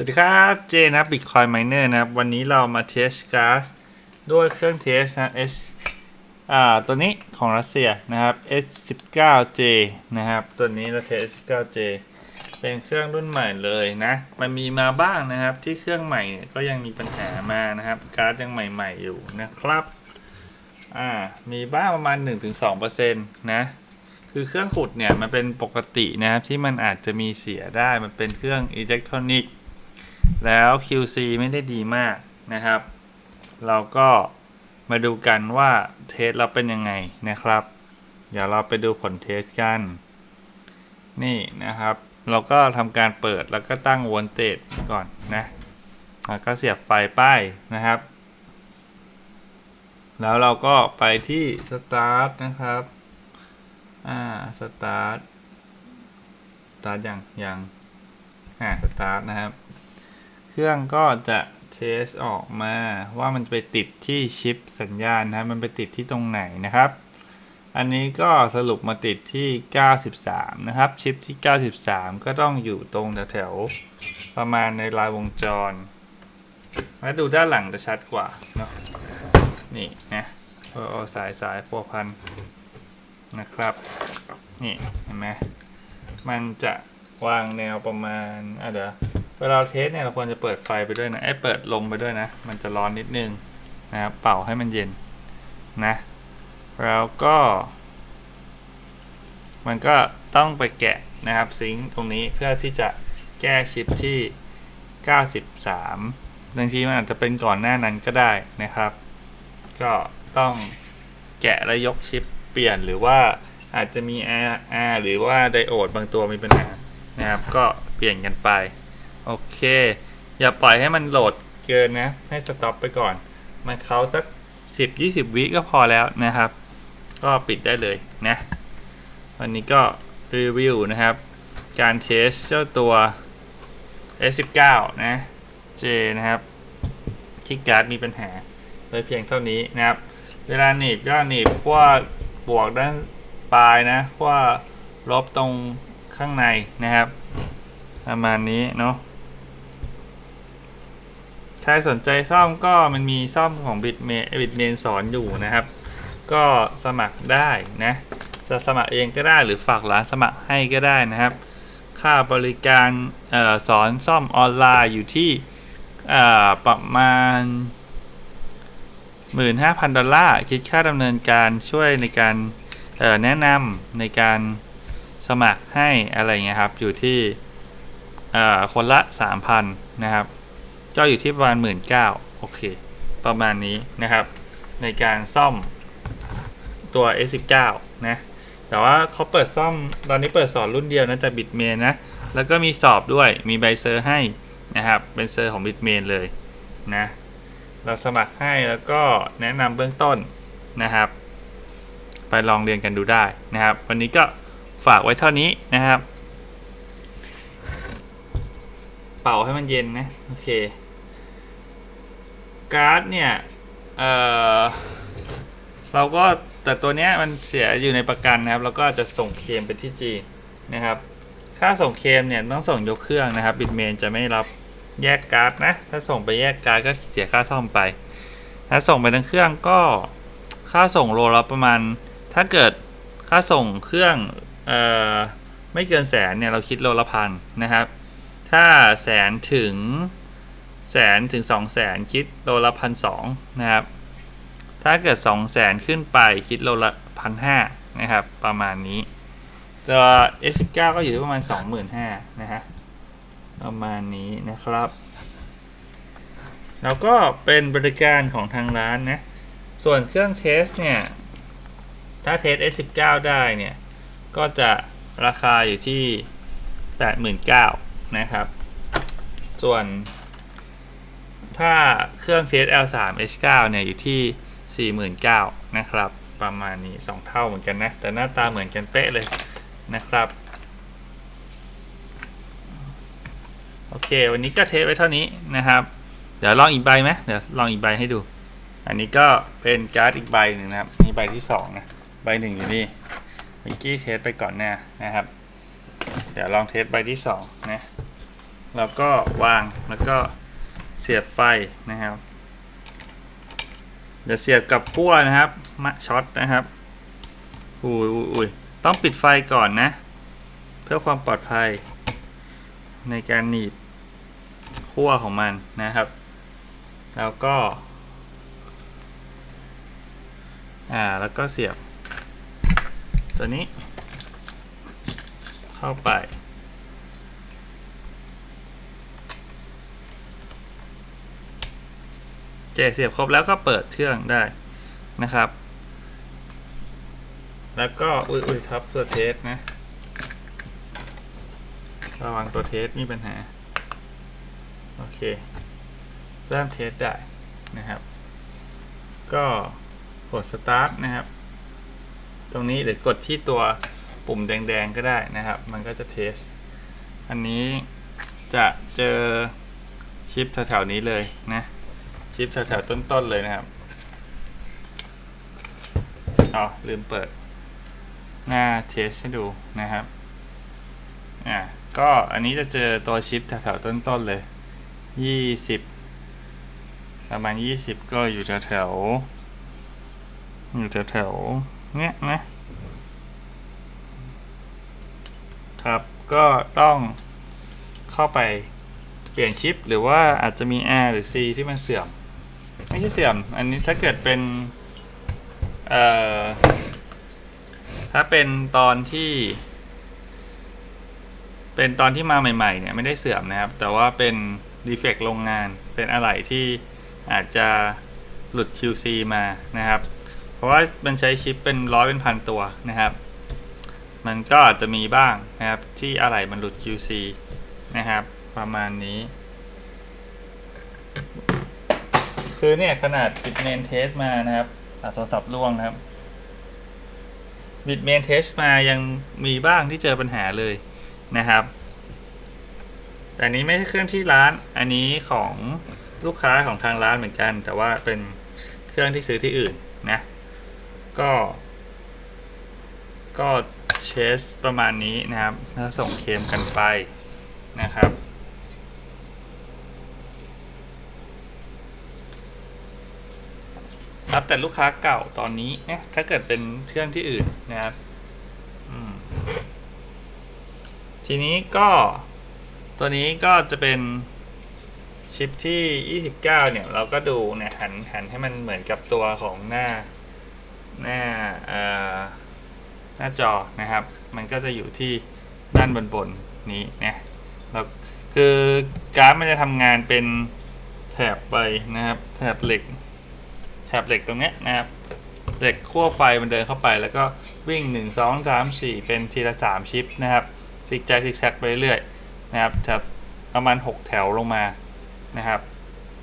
สวัสดีครับเจนะ Bitcoin Miner นะครับ วันนี้เรามาเทสก๊าซด้วยเครื่องเทสนะ S อ่าตัวนี้ของรัสเซียนะครับ S19J นะครับ ตัวนี้เราเทส S19J เป็นเครื่องรุ่นใหม่เลยนะ มันมีมาบ้างนะครับที่เครื่องใหม่เนี่ยก็ยังมีปัญหามานะครับก๊าซยังใหม่ ๆ อยู่นะครับอ่ามีบ้างประมาณ 1-2%นะคือเครื่องขุดเนี่ยมันเป็นปกตินะครับที่มันอาจจะมีเสียได้มันเป็นเครื่องอิเล็กทรอนิกส์ แล้ว QC ไม่ได้ดีมากนะครับ เราก็มาดูกันว่าเทสเราเป็นยังไงนะครับ เดี๋ยวเราไปดูผลเทสกัน นี่นะครับ เราก็ทำการเปิดแล้วก็ตั้งว o ลเตจก่อนนะแล้วก็เสียบไฟป้ายนะครับ แล้วเราก็ไปที่ Start นะครับ อ่าสตาร์ทสตาร์ทยังยังอ่าสตาร์ทนะครับ รื่องก็จะเทสออกมาว่ามันไปติดที่ชิปสัญญาณนะมันไปติดที่ตรงไหนนะครับ อันนี้ก็สรุปมาติดที่ 93 นะครับ ชิปที่ 93 ก็ต้องอยู่ตรงแถวๆประมาณในลายวงจรมาดูด้านหลังจะชัดกว่าเนาะนี่นะเอาสายสายพัวพันนะครับ นี่เห็นไหมมันจะวางแนวประมาณอะเดี๋ยว เวลาเทสเนี่ยเราควรจะเปิดไฟไปด้วยนะไอ้เปิดลมไปด้วยนะ มันจะร้อนนิดนึงนะครับเป่าให้มันเย็นนะ แล้วก็ มันก็ต้องไปแกะนะครับซิงค์ตรงนี้เพื่อที่จะแก้ชิปที่ 93 บางทีมันอาจจะเป็นก่อนหน้านั้นก็ได้นะครับ ก็ต้องแกะและยกชิปเปลี่ยนหรือว่าอาจจะมี R R หรือว่าไดโอดบางตัวมีปัญหานะครับ ก็เปลี่ยนกันไป โอเค อย่าปล่อยให้มันโหลดเกินนะ ให้สต็อปไปก่อน มันเขาสัก 10-20 วิก็พอแล้วนะครับ ก็ปิดได้เลยนะ วันนี้ก็รีวิวนะครับ การเทสเจ้าตัว S19 นะ J นะครับที่การ์ดมีปัญหาโดยเพียงเท่านี้นะครับ เวลาหนีบก็หนีบขั้วบวกด้านปลายนะขั้วลบตรงข้างในนะครับ ประมาณนี้เนาะ รสนใจซ่อมก็มันมีซ่อมของบิดเมบิดเมนสอนอยู่นะครับ ก็สมัครได้นะจะสมัครเองก็ได้หรือฝากร้านสมัครให้ก็ได้นะครับ ค่าบริการออสอนซ่อมออนไลน์อยู่ที่ประมาณ 15,000 ดอลลาร์คิดค่าดำเนินการช่วยในการแนะนำในการสมัครให้อะไรเงี้ยครับ อยู่ที่คนละ 3,000 นะครับ ก็อยู่ที่ประมาณ 19,000โอเค ประมาณนี้นะครับ ในการซ่อมตัว S19 นะ แต่ว่าเขาเปิดซ่อมตอนนี้เปิดสอนรุ่นเดียวนะจากบิดเมนนะ แล้วก็มีสอบด้วยมีใบเซอร์ให้นะครับ เป็นเซอร์ของบิดเมนเลยนะ เราสมัครให้แล้วก็แนะนำเบื้องต้นนะครับ ไปลองเรียนกันดูได้นะครับ วันนี้ก็ฝากไว้เท่านี้นะครับ เป่าให้มันเย็นนะ โอเค การ์ดเนี่ย เออเราก็แต่ตัวเนี้ยมันเสียอยู่ในประกันนะครับ แล้วก็จะส่งเคลมไปที่จีนนะครับ ค่าส่งเคลมเนี่ยต้องส่งยกเครื่องนะครับบิดเมนจะไม่รับแยกการ์ดนะ ถ้าส่งไปแยกการ์ดก็เสียค่าซ่อมไป ถ้าส่งไปทั้งเครื่องก็ค่าส่งโลละประมาณ ถ้าเกิดค่าส่งเครื่องเอ่อไม่เกินแสนเนี่ยเราคิดโลละพันนะครับ ถ้าแสนถึง แสนถึงสองแสนคิดโลละพันสองนะครับ ถ้าเกิดสองแสนขึ้นไปคิดโลละพันห้านะครับ ประมาณนี้ตัว S19 ก็อยู่ที่ประมาณสองหมื่นห้านะฮะประมาณนี้นะครับ แล้วก็เป็นบริการของทางร้านนะ ส่วนเครื่องเทสเนี่ย ถ้าเทส S19 ได้เนี่ย ก็จะราคาอยู่ที่ 89,000นะครับ ส่วน ถ้าเครื่องเทส L3 H9 เนี่ยอยู่ที่ 49,000นะครับ ประมาณนี้ 2 เท่าเหมือนกันนะ แต่หน้าตาเหมือนกันเป๊ะเลยนะครับ โอเค วันนี้ก็เทสไว้เท่านี้นะครับ เดี๋ยวลองอีกใบไหมเดี๋ยวลองอีกใบให้ดู อันนี้ก็เป็นการ์ดอีกใบหนึ่งนะครับ นี่ใบที่สองนะ ใบหนึ่งอยู่นี่เมื่อกี้เทสไปก่อนหน้านะครับ เดี๋ยวลองเทสใบที่สองนะ แล้วก็วางแล้วก็ เสียบไฟนะครับเดี๋ยวเสียบกับขั้วนะครับมะช็อตนะครับอุ้ยอุ้ยอุ้ยต้องปิดไฟก่อนนะ เพื่อความปลอดภัย ในการหนีบขั้วของมันนะครับ แล้วก็ อ่าแล้วก็เสียบ ตัวนี้ เข้าไป จเสียบครบแล้วก็เปิดเครื่องได้นะครับ แล้วก็อุ้ยอุ้ยทับตัวเทสนะ ระวังตัวเทสมีปัญหา โอเค เริ่มเทสได้นะครับ ก็กด start นะครับ ตรงนี้หรือกดที่ตัวปุ่มแดงๆก็ได้นะครับ มันก็จะเทส อันนี้จะเจอชิปแถวๆนี้เลยนะ ชิปแถวๆต้นๆเลยนะครับอ๋อลืมเปิด หน้าเทสให้ดูนะครับอ่าก็อันนี้จะเจอตัวชิปแถวๆต้นๆเลยยี่สิบประมาณยี่สิบก็อยู่แถวๆอยู่แถวๆเนี้ยนะครับก็ต้องเข้าไปเปลี่ยนชิปหรือว่าอาจจะมี R หรือ C ที่มันเสื่อม ไม่ใช่เสื่อม อันนี้ถ้าเกิดเป็น เอ่อ ถ้าเป็นตอนที่ เป็นตอนที่มาใหม่ๆเนี่ยไม่ได้เสื่อมนะครับ แต่ว่าเป็นดีเฟกต์โรงงาน เป็นอะไรที่อาจจะหลุด QC มานะครับ เพราะว่ามันใช้ชิปเป็นร้อยเป็นพันตัวนะครับ มันก็อาจจะมีบ้างนะครับที่อะไรมันหลุด QC นะครับ ประมาณนี้ คือเนี่ยขนาดปิดเมนเทสมานะครับอาโทรศัพท์ล่วงนะครับบิดเมนเทสมายังมีบ้างที่เจอปัญหาเลยนะครับ แต่นนี้ไม่ใช่เครื่องที่ร้าน อันนี้ของลูกค้าของทางร้านเหมือนกัน แต่ว่าเป็นเครื่องที่ซื้อที่อื่นนะ ก็ ก็เชสประมาณนี้นะครับแล้วส่งเคมกันไปนะครับ รับแต่ลูกค้าเก่าตอนนี้เนี่ยถ้าเกิดเป็นเครื่องที่อื่นนะครับทีนี้ก็ตัวนี้ก็จะเป็นชิปที่ 29 เนี่ย เราก็ดูเนี่ยหันหันให้มันเหมือนกับตัวของหน้าหน้าเอ่อหน้าจอนะครับ มันก็จะอยู่ที่ด้านบนบนๆนี้เนี่ยแล้วคือการ์ดมันจะทำงานเป็นแถบไปนะครับ แถบเหล็ก แถบเหล็กตรงเนี้ยนะครับเหล็กขั้วไฟมันเดินเข้าไป แล้วก็วิ่ง 1 2 3 4 เป็นทีละ 3 ชิปนะครับซิกแซกซิกแซกไปเรื่อยนะครับแถบประมาณ 6 แถวลงมานะครับ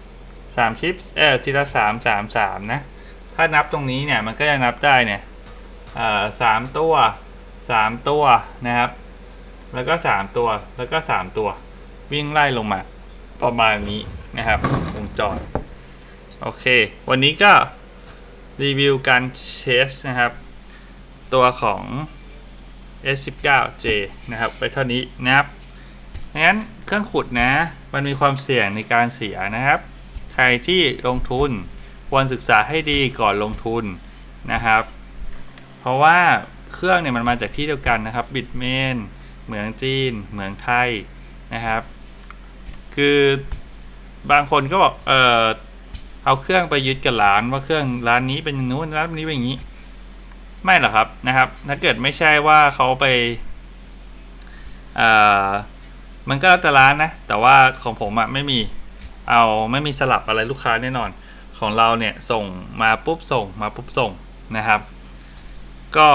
3ชิปเออทีละ 3 3 3 นะ ถ้านับตรงนี้เนี่ยมันก็จะนับได้เนี่ยอ่าสามตัว 3 ตัวนะครับ แล้วก็ 3 ตัวแล้วก็ 3 ตัว วิ่งไล่ลงมาประมาณนี้นะครับวงจร โอเค วันนี้ก็รีวิวการเชสนะครับ ตัวของ S19J นะครับไปเท่านี้นะครับงั้นเครื่องขุดนะ มันมีความเสี่ยงในการเสียนะครับ ใครที่ลงทุนควรศึกษาให้ดีก่อนลงทุนนะครับ เพราะว่าเครื่องเนี่ยมันมาจากที่เดียวกันนะครับบิดเมนเหมืองจีน เหมืองไทยนะครับ คือบางคนก็บอกเออ เอาเครื่องไปยึดกับร้านว่าเครื่องร้านนี้เป็นย่างนู้นร้านนี้เป็นอย่างนี้ ไม่หรอกครับนะครับ ถ้าเกิดไม่ใช่ว่าเขาไปเออมันก็แล้วแต่ร้านนะ แต่ว่าของผมอะไม่มีเอาไม่มีสลับอะไรลูกค้าแน่นอน ของเราเนี่ยส่งมาปุ๊บส่งมาปุ๊บส่งนะครับ ก็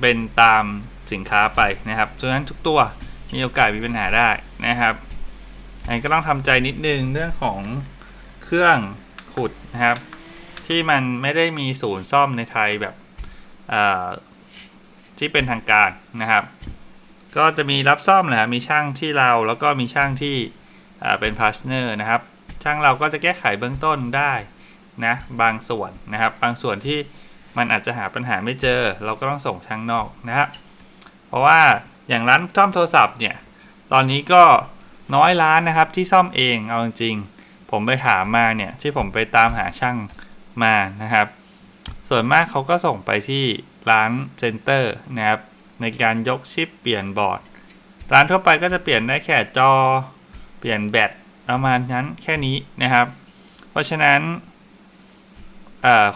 เป็นตามสินค้าไปนะครับฉะนั้นทุกตัวมีโอกาสมีปัญหาได้นะครับอันก็ต้องทำใจนิดนึงเรื่องของเครื่อง ขุดนะครับ ที่มันไม่ได้มีศูนย์ซ่อมในไทยแบบที่เป็นทางการนะครับ ก็จะมีรับซ่อมนะมีช่างที่เราแล้วก็มีช่างที่เป็นพาร์ทเนอร์นะครับ ช่างเราก็จะแก้ไขเบื้องต้นได้นะบางส่วนนะครับ บางส่วนที่มันอาจจะหาปัญหาไม่เจอ เราก็ต้องส่งช่างนอกนะครับ เพราะว่าอย่างร้านซ่อมโทรศัพท์เนี่ย ตอนนี้ก็น้อยร้านนะครับที่ซ่อมเองเอาจริงๆ ผมไปถามมาเนี่ยที่ผมไปตามหาช่างมานะครับ ส่วนมากเขาก็ส่งไปที่ร้านเซ็นเตอร์นะครับในการยกชิปเปลี่ยนบอร์ด ร้านทั่วไปก็จะเปลี่ยนได้แค่จอ เปลี่ยนแบตประมาณนั้นแค่นี้นะครับ เพราะฉะนั้น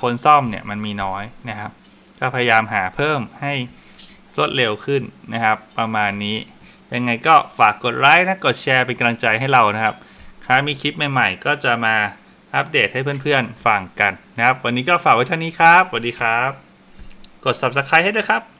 คนซ่อมเนี่ยมันมีน้อยนะครับ ก็พยายามหาเพิ่มให้รวดเร็วขึ้นนะครับ ประมาณนี้ยังไงก็ฝากกดไลค์นะกดแชร์เป็นกำลังใจให้เรานะครับ ถ้ามีคลิปใหม่ๆ ก็จะมาอัปเดตให้เพื่อนๆฟังกันนะครับ วันนี้ก็ฝากไว้เท่านี้ครับสวัสดีครับ กด subscribe ให้ด้วยครับ